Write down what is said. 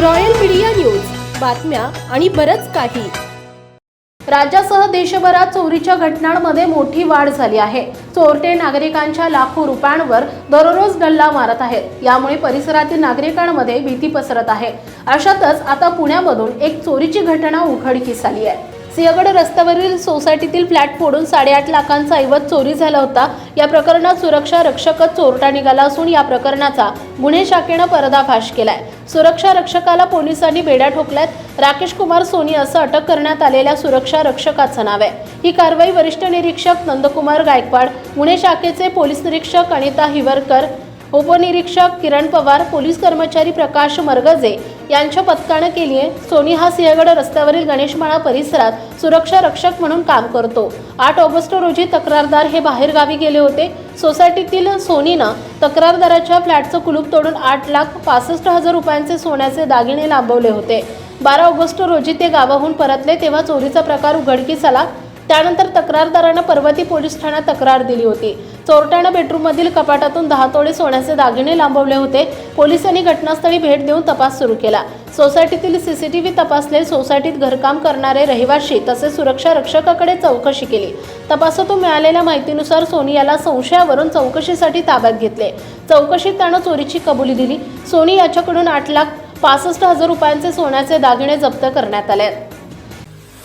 Royal media news बातम्या आणि बरंच काही. राज्यासह देशभरात चोरीच्या घटनांमध्ये मोठी वाढ झाली आहे. चोरटे नागरिकांच्या लाखो रुपयांवर दररोज गल्ला मारत आहेत. यामुळे परिसरातील नागरिकांमध्ये भीती पसरत आहे. अशातच आता पुण्यामधून एक चोरीची घटना उघडकीस आली आहे. सिंहगड रस्त्यावरील सोसायटीतील फ्लॅट फोडून साडेआठ लाखांचा ऐवज चोरी झाला होता. या प्रकरणात सुरक्षा रक्षकच चोरटा निघाला असून या प्रकरणाचा गुन्हे शाखेनं पर्दाफाश केलाय. सुरक्षा रक्षकाला पोलिसांनी बेड्या ठोकल्यात. राकेश कुमार सोनी असं अटक करण्यात आलेल्या सुरक्षा रक्षकाचं नाव आहे. ही कारवाई वरिष्ठ निरीक्षक नंदकुमार गायकवाड गुन्हे शाखेचे पोलीस निरीक्षक अनिता हिवरकर उपनिरीक्षक किरण पवार पोलीस कर्मचारी प्रकाश मरगजे यांच्या पथकानं केली आहे सोनी हा सिंहगड रस्त्यावरील गणेशमाळा परिसरात सुरक्षा रक्षक म्हणून काम करतो. आठ ऑगस्ट रोजी तक्रारदार हे बाहेरगावी गेले होते. सोसायटीतील सोनीनं तक्रारदाराच्या फ्लॅटचं कुलूप तोडून आठ लाख पासष्ट हजार रुपयांचे सोन्याचे दागिने लांबवले होते. बारा ऑगस्ट रोजी ते गावाहून परतले तेव्हा चोरीचा प्रकार उघडकीस आला. त्यानंतर तक्रारदारानं पर्वती पोलीस ठाण्यात तक्रार दिली होती. चोरट्यानं बेडरूममधील कपाटातून दहा तोळे सोन्याचे दागिने लांबवले होते. पोलिसांनी घटनास्थळी भेट देऊन तपास सुरू केला. सोसायटीतील सीसीटीव्ही तपासले. सोसायटीत घरकाम करणारे रहिवाशी तसेच सुरक्षा रक्षकाकडे चौकशी केली. तपासातून मिळालेल्या माहितीनुसार सोनी याला संशयावरून चौकशीसाठी ताब्यात घेतले. चौकशीत त्यानं चोरीची कबुली दिली. सोनी याच्याकडून आठ लाख पासष्ट हजार रुपयांचे सोन्याचे दागिने जप्त करण्यात आले.